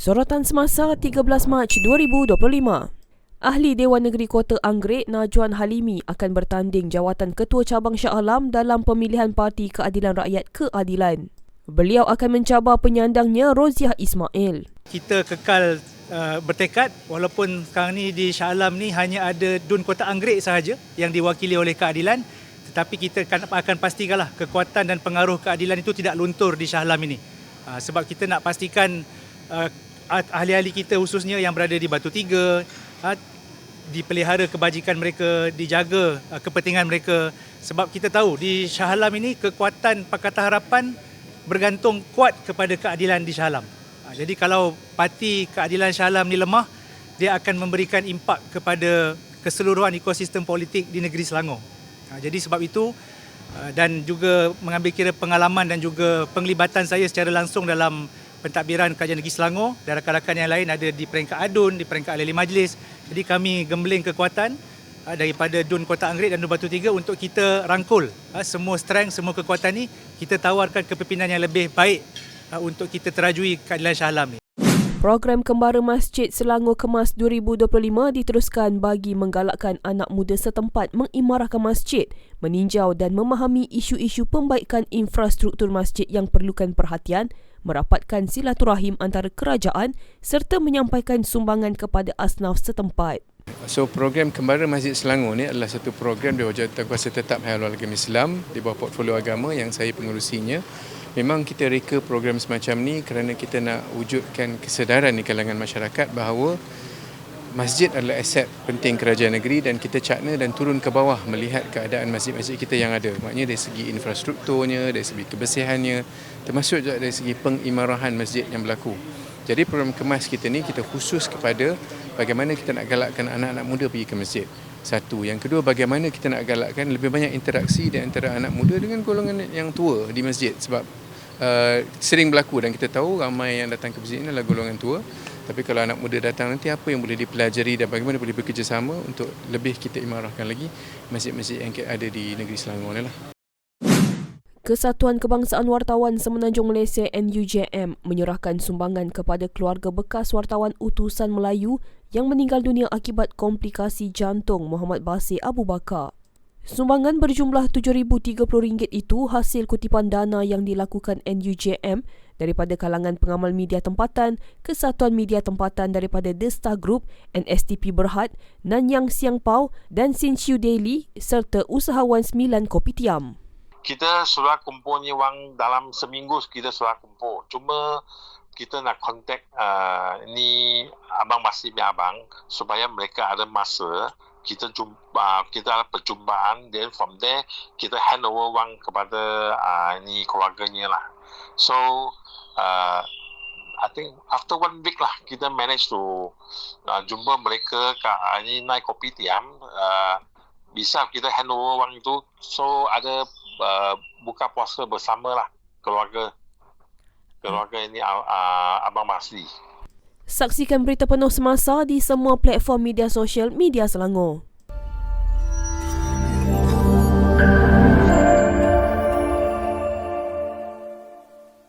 Sorotan semasa 13 Mac 2025. Ahli Dewan Negeri Kota Anggrek Najwan Halimi akan bertanding jawatan Ketua Cabang Shah Alam dalam pemilihan Parti Keadilan Rakyat Keadilan. Beliau akan mencabar penyandangnya Roziah Ismail. Kita kekal uh, bertekad walaupun sekarang ni di Shah Alam ni hanya ada Dun Kota Anggrek sahaja yang diwakili oleh keadilan tetapi kita akan, akan pastikanlah kekuatan dan pengaruh keadilan itu tidak luntur di Shah Alam ini. Uh, sebab kita nak pastikan uh, ahli-ahli kita khususnya yang berada di Batu Tiga dipelihara kebajikan mereka, dijaga uh, kepentingan mereka sebab kita tahu di Shah Alam ini kekuatan Pakatan Harapan bergantung kuat kepada keadilan di Shah Alam. Uh, jadi kalau parti keadilan Shah Alam ni lemah, dia akan memberikan impak kepada keseluruhan ekosistem politik di negeri Selangor. Uh, jadi sebab itu dan juga mengambil kira pengalaman dan juga penglibatan saya secara langsung dalam pentadbiran Kerajaan Negeri Selangor dan rakan-rakan yang lain ada di peringkat adun, di peringkat ahli majlis. Jadi kami gembling kekuatan uh, daripada Dun Kota Anggrek dan Dun Batu Tiga untuk kita rangkul uh, semua strength, semua kekuatan ni kita tawarkan kepimpinan yang lebih baik uh, untuk kita terajui keadilan Shah Alam ni. Program Kembara Masjid Selangor Kemas 2025 diteruskan bagi menggalakkan anak muda setempat mengimarahkan masjid, meninjau dan memahami isu-isu pembaikan infrastruktur masjid yang perlukan perhatian merapatkan silaturahim antara kerajaan serta menyampaikan sumbangan kepada asnaf setempat. So program Kembara Masjid Selangor ni adalah satu program di Wajah Kuasa Tetap Hayal Agama Islam di bawah portfolio agama yang saya pengurusinya. Memang kita reka program semacam ni kerana kita nak wujudkan kesedaran di kalangan masyarakat bahawa masjid adalah aset penting kerajaan negeri dan kita cakna dan turun ke bawah melihat keadaan masjid-masjid kita yang ada. Maknanya dari segi infrastrukturnya, dari segi kebersihannya, termasuk juga dari segi pengimarahan masjid yang berlaku. Jadi program kemas kita ni kita khusus kepada bagaimana kita nak galakkan anak-anak muda pergi ke masjid. Satu. Yang kedua, bagaimana kita nak galakkan lebih banyak interaksi di antara anak muda dengan golongan yang tua di masjid. Sebab uh, sering berlaku dan kita tahu ramai yang datang ke masjid ini adalah golongan tua. Tapi kalau anak muda datang nanti apa yang boleh dipelajari dan bagaimana boleh bekerjasama untuk lebih kita imarahkan lagi masjid-masjid yang ada di negeri Selangor ni lah. Kesatuan Kebangsaan Wartawan Semenanjung Malaysia NUJM menyerahkan sumbangan kepada keluarga bekas wartawan utusan Melayu yang meninggal dunia akibat komplikasi jantung Muhammad Basir Abu Bakar. Sumbangan berjumlah RM7,030 itu hasil kutipan dana yang dilakukan NUJM daripada kalangan pengamal media tempatan, Kesatuan Media Tempatan daripada The Star Group, NSTP Berhad, Nanyang Siang Pau dan Sinchiu Daily serta usahawan sembilan kopi tiam. Kita sudah kumpulnya wang dalam seminggu kita sudah kumpul. Cuma kita nak kontak uh, ni abang masih abang supaya mereka ada masa. Kita jumpa kita ada perjumpaan then from there kita hand over wang kepada uh, ini keluarganya lah. So uh, I think after one week lah kita manage to uh, jumpa mereka kat uh, ini naik kopi tiam. Uh, bisa kita hand over wang itu so ada uh, buka puasa bersama lah keluarga keluarga ini uh, uh, abang Masli. Saksikan berita penuh semasa di semua platform media sosial Media Selangor.